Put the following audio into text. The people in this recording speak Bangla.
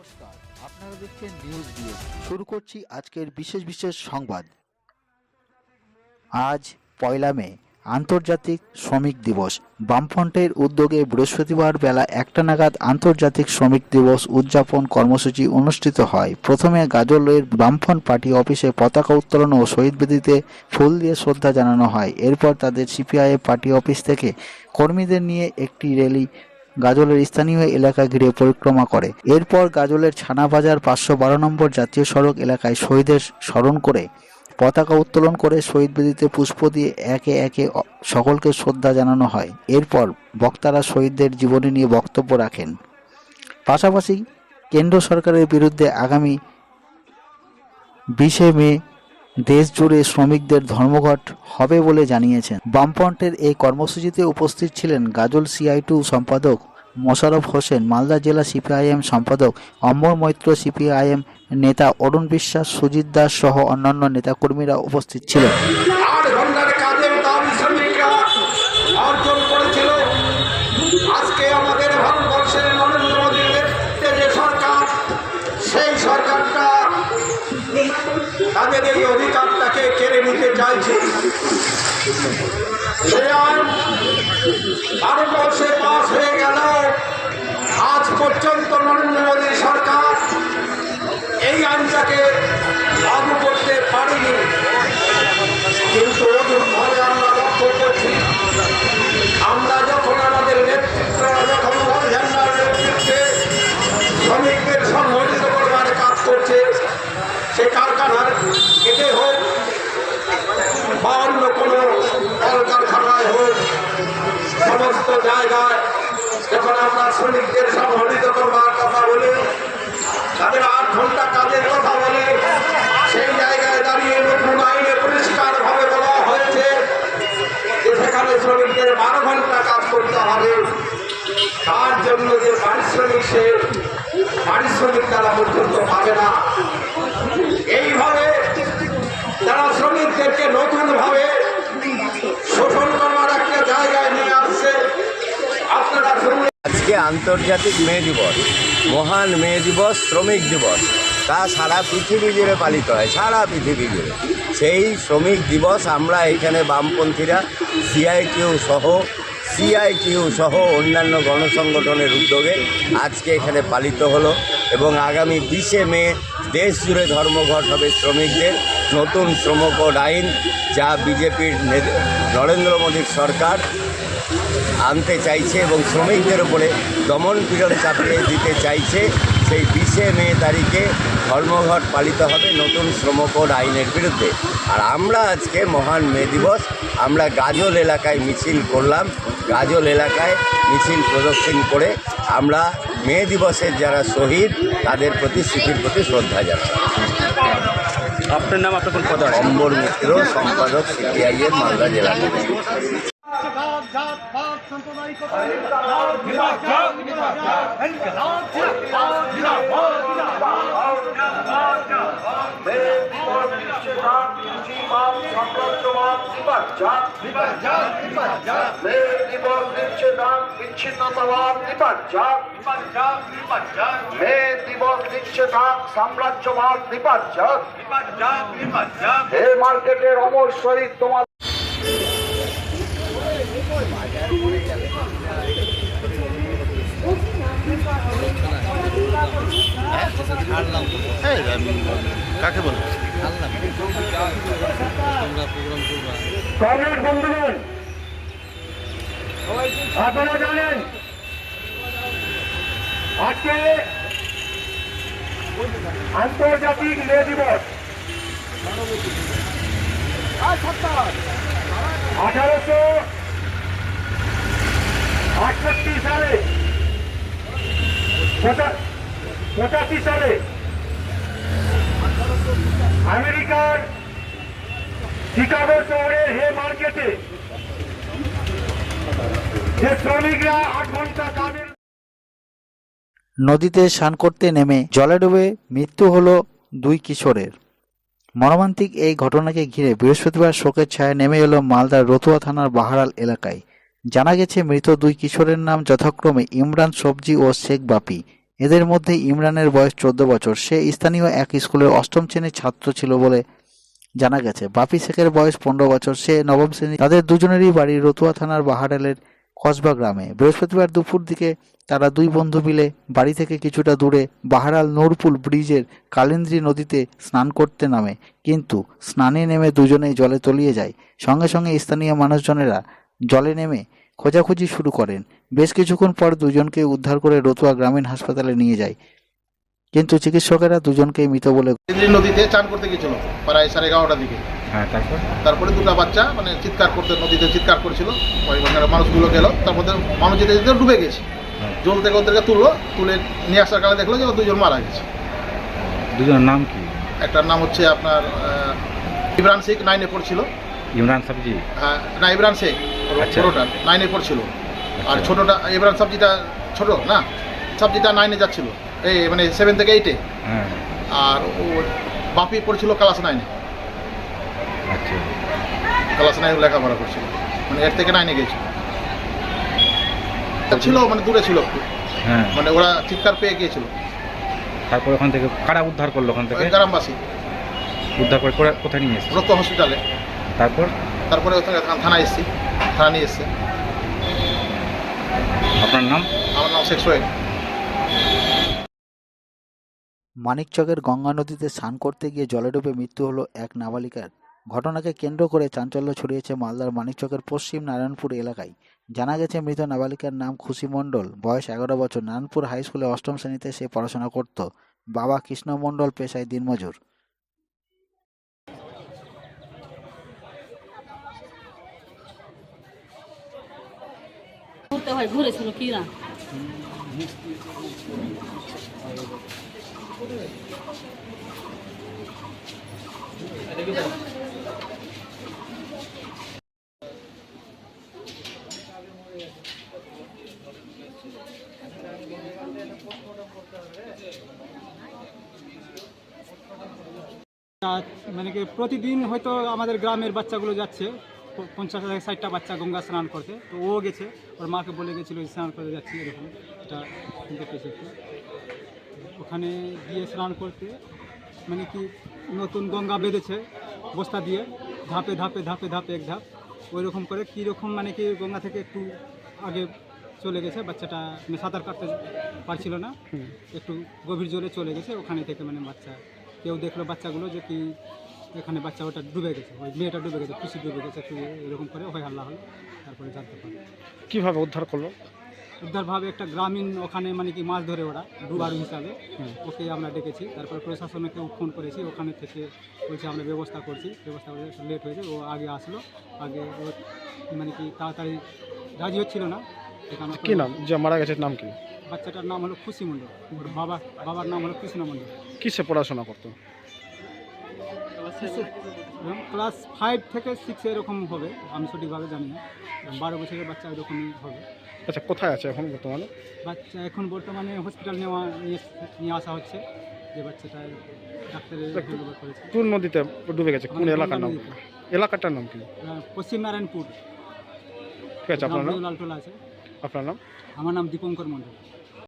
নমস্কার, আপনারা দেখছেন নিউজ শুরু করছি আজকের বিশেষ বিশেষ সংবাদ। আজ পয়লা মে, আন্তর্জাতিক শ্রমিক দিবস। বামফ্রন্টের উদ্যোগে বৃহস্পতিবার বেলা একটা নাগাদ আন্তর্জাতিক শ্রমিক দিবস উদযাপন কর্মসূচি অনুষ্ঠিত হয়। প্রথমে গাজলের বামফ্রন্ট পার্টি অফিসে পতাকা উত্তোলন ও শহীদ বেদিতে ফুল দিয়ে শ্রদ্ধা জানানো হয়। এরপর তাদের সিপিআই পার্টি অফিস থেকে কর্মীদের নিয়ে একটি র্যালি গাজলের স্থানীয় এলাকা ঘিরে পরিক্রমা করে। এরপর গাজলের ছানাবাজার পাঁচশো বারো নম্বর জাতীয় সড়ক এলাকায় শহীদের স্মরণ করে। পতাকা উত্তোলন করে শহীদ বেদিতে পুষ্প দিয়ে একে একে সকলকে শ্রদ্ধা জানানো হয়। এরপর বক্তারা শহীদদের জীবনী নিয়ে বক্তব্য রাখেন। পাশাপাশি কেন্দ্র সরকারের বিরুদ্ধে আগামী বিশে মে দেশ জুড়ে শ্রমিকদের ধর্মঘট হবে বলে জানিয়েছেন। বামফ্রন্টের এই কর্মসূচিতে উপস্থিত ছিলেন গাজল সিআই টু সম্পাদক মোশারফ হোসেন, মালদা জেলা সিপিআইএম সম্পাদক অমর মৈত্র সিপিআইএম নেতা অরুণ বিশ্বাস, সুজিত দাস সহ অন্যান্য নেতাকর্মীরা উপস্থিত ছিলেন। সেই সরকারটা তাদের এই অধিকারটাকে কেড়ে নিতে চাইছে। সে আইন ভারতবর্ষে পাশ হয়ে গেল। আজ পর্যন্ত নরেন্দ্র মোদী সরকার এই আইনটাকে লাগু করতে পারেনি। কিন্তু শ্রমিকদের করবার কথা বলি, তাদের আট ঘণ্টা কাজের কথা বলে, সেই জায়গায় দাঁড়িয়ে নতুন আইনে বলা হয়েছে যে সেখানে শ্রমিকদের বারো ঘণ্টা কাজ করতে হবে। তার জন্য যে পারিশ্রমিক সে পারিশ্রমিক তারা পর্যন্ত পাবে না। এইভাবে তারা শ্রমিকদেরকে নতুনভাবে আজকে আন্তর্জাতিক মে দিবস। মহান মে দিবস, শ্রমিক দিবস। তা সারা পৃথিবী জুড়ে পালিত হয়, সারা পৃথিবী জুড়ে। সেই শ্রমিক দিবস আমরা এখানে বামপন্থীরা সিআইটিউ সহ সিআইটিউ সহ অন্যান্য গণসংগঠনের উদ্যোগে আজকে এখানে পালিত হলো এবং আগামী বিশে মে দেশ জুড়ে ধর্মঘট হবে শ্রমিকদের। নতুন শ্রমকোড আইন যা বিজেপির নরেন্দ্র মোদীর সরকার আনতে চাইছে এবং শ্রমিকদের উপরে দমন পীড়ন চাপিয়ে দিতে চাইছে সেই বিশে মে তারিখে ধর্মঘট পালিত হবে নতুন শ্রম কোড আইনের বিরুদ্ধে। আর আমরা আজকে মহান মে দিবস আমরা গাজল এলাকায় মিছিল করলাম গাজল এলাকায় মিছিল প্রদর্শন করে আমরা মে দিবসের যারা শহীদ তাদের প্রতি স্মৃতির প্রতি শ্রদ্ধা জানাই। আপনার নাম আপনার পদ অম্বর মিত্র সম্পাদক সিপিআইএম মালদা জেলা। সাম্রাজ্যবাদ নিপাজ্জাক হে মার্কেটের অমর শহীদ তোমার কাকে বলে আপনারা জানেন আজকে আন্তর্জাতিক মে দিবস। আঠারোশো আটষট্টি সালে পঁচাশি সালে আমেরিকার শিকাগো শহরের হে মার্কেটে যে শ্রমিকরা আট ঘণ্টা নদীতে স্নান করতে নেমে জলে ডুবে মৃত্যু হল দুই কিশোরের। মর্মান্তিক এই ঘটনাকে ঘিরে বৃহস্পতিবার শোকের ছায়া নেমে এলো মালদার রতুয়া থানার বাহারাল এলাকায়। জানা গেছে, মৃত দুই কিশোরের নাম যথাক্রমে ইমরান সবজি ও শেখ বাপি। এদের মধ্যে ইমরানের বয়স চোদ্দ বছর। সে স্থানীয় এক স্কুলের অষ্টম শ্রেণির ছাত্র ছিল বলে জানা গেছে। বাপি শেখের বয়স পনেরো বছর। সে নবম শ্রেণি। তাদের দুজনেরই বাড়ি রতুয়া থানার বাহাডালের কসবা গ্রামে। বৃহস্পতিবার দুপুর দিকে তারা দুই বন্ধু মিলে বাড়ি থেকে কিছুটা দূরে বাহারাল নূরপুল ব্রিজের কালিন্দ্রী নদীতে স্নান করতে নামে। কিন্তু স্নানে নেমে দুজনেই জলে তলিয়ে যায়। সঙ্গে সঙ্গে স্থানীয় মানুষজনেরা জলে নেমে খোঁজাখুঁজি শুরু করেন। বেশ কিছুক্ষণ পর দুজনকে উদ্ধার করে রতুয়া গ্রামীণ হাসপাতালে নিয়ে যায়। কিন্তু চিকিৎসকেরা দুজনকেই মৃত বলে নদীতে চান করতে গেছিল প্রায় সাড়ে এগারোটার দিকে। হ্যাঁ তারপর? তারপরে দুটো বাচ্চা মানে চিৎকার করতে নদীতে চিৎকার করছিল। মানে মানুষগুলো গেল তার মধ্যে মানুষ যেতে যেতে ডুবে গেছে। জল থেকে ওদেরকে তুললো তুলে নিয়ে আসার কালে দেখল যে দুজন মারা গেছে। দুজনের নাম কি? একটার নাম হচ্ছে আপনার আহ, ইমরান শেখ নাইনে পড়ছিল। ইমরান সাবজি হ্যাঁ, না ইমরান শেখ। ছোটোটা নাইনে পড়ছিল আর আচ্ছা। ছোটোটা ইমরান সাবজিটা ছোট না? সাবজিটা নাইনে যাচ্ছিল। এই মানে সেভেন থেকে এইটে হ্যাঁ। আর ও বাপি পড়ছিল ক্লাস নাইনে আচ্ছা। ক্লাস নাইন লেখাপড়া করছিল। মানে এর থেকে নাইনে গেছিল ছিল মানে দূরে ছিল। একটু হ্যাঁ। মানে ওরা চিৎকার পেয়ে গিয়েছিল। তারপর ওখান থেকে কারা উদ্ধার করল ওখান থেকে? গ্রামবাসী। উদ্ধার করে করে কোথায় নিয়ে এসেছে? রক্ত হসপিটালে তারপর? তারপরে ওখানে থানায় এসেছি থানা নিয়ে এসছে। আপনার নাম? আমার নাম শেখ সোহেল। মানিকচকের গঙ্গা নদীতে স্নান করতে গিয়ে জলে ডুবে মৃত্যু হলো এক নাবালিকার। ঘটনাকে কেন্দ্র করে চাঞ্চল্য ছড়িয়েছে মালদার মানিকচকের পশ্চিম নারায়ণপুর এলাকায়। জানা গেছে মৃত নাবালিকার নাম খুশি মণ্ডল। বয়স এগারো বছর। নারায়ণপুর হাই স্কুলে অষ্টম শ্রেণীতে সে পড়াশোনা করত। বাবা কৃষ্ণ মণ্ডল পেশায় দিনমজুর। ঘুরতে হয় ঘুরেছিল কি না? মানে কি প্রতিদিন হয়তো আমাদের গ্রামের বাচ্চাগুলো যাচ্ছে। পঞ্চাশ থেকে ষাটটা বাচ্চা গঙ্গা স্নান করতে তো ও গেছে ওর মাকে বলে গেছিল স্নান করতে যাচ্ছি এরকম। এটা শুনতে পেয়েছি। ওখানে গিয়ে স্নান করতে মানে কি নতুন গঙ্গা বেঁধেছে বস্তা দিয়ে ধাপে ধাপে ধাপে ধাপে এক ধাপ। ওই রকম করে কীরকম মানে কি গঙ্গা থেকে একটু আগে চলে গেছে বাচ্চাটা মানে সাঁতার কাটতে পারছিল না। একটু গভীর জলে চলে গেছে ওখানে থেকে মানে বাচ্চা কেউ দেখল বাচ্চাগুলো যে কি এখানে বাচ্চা ওটা ডুবে গেছে ওই মেয়েটা ডুবে গেছে খুশি ডুবে গেছে একটু এরকম করে হয়ে হাল্লা হলো তারপরে জানতে পারল কীভাবে উদ্ধার করল? উদ্ধারভাবে একটা গ্রামীণ ওখানে মানে কি মাছ ধরে ওরা ডুবার হিসাবে। ওকে আমরা ডেকেছি তারপরে প্রশাসনকে ফোন করেছি ওখানে থেকে বলছে আমরা ব্যবস্থা করছি ব্যবস্থা করে লেট হয়েছে ও আগে আসলো আগে ও মানে কি তাড়াতাড়ি রাজি হচ্ছিল না। এখানে কি নাম? যে মারা গেছে নাম কি? বাচ্চাটার নাম হলো খুশি মণ্ডল ওর বাবা বাবার নাম হলো কৃষ্ণ মণ্ডল। কিসে পড়াশোনা করতো? ক্লাস ফাইভ থেকে সিক্স এরকম হবে আমি সঠিকভাবে জানি না। বারো বছরের বাচ্চা এরকমই হবে। আচ্ছা কোথায় আছে এখন বর্তমানে? বাচ্চা এখন বর্তমানে হসপিটাল নেওয়া নিয়ে নিয়ে আসা হচ্ছে যে বাচ্চাটা ডাক্তারের করেছে। কোন নদীতে ডুবে গেছে? কোন এলাকার নাম? এলাকাটার নাম কি? পশ্চিম নারায়ণপুর। ঠিক আছে আপনার নাম লালটোলা আছে। আপনার নাম? আমার নাম দীপঙ্কর মণ্ডল।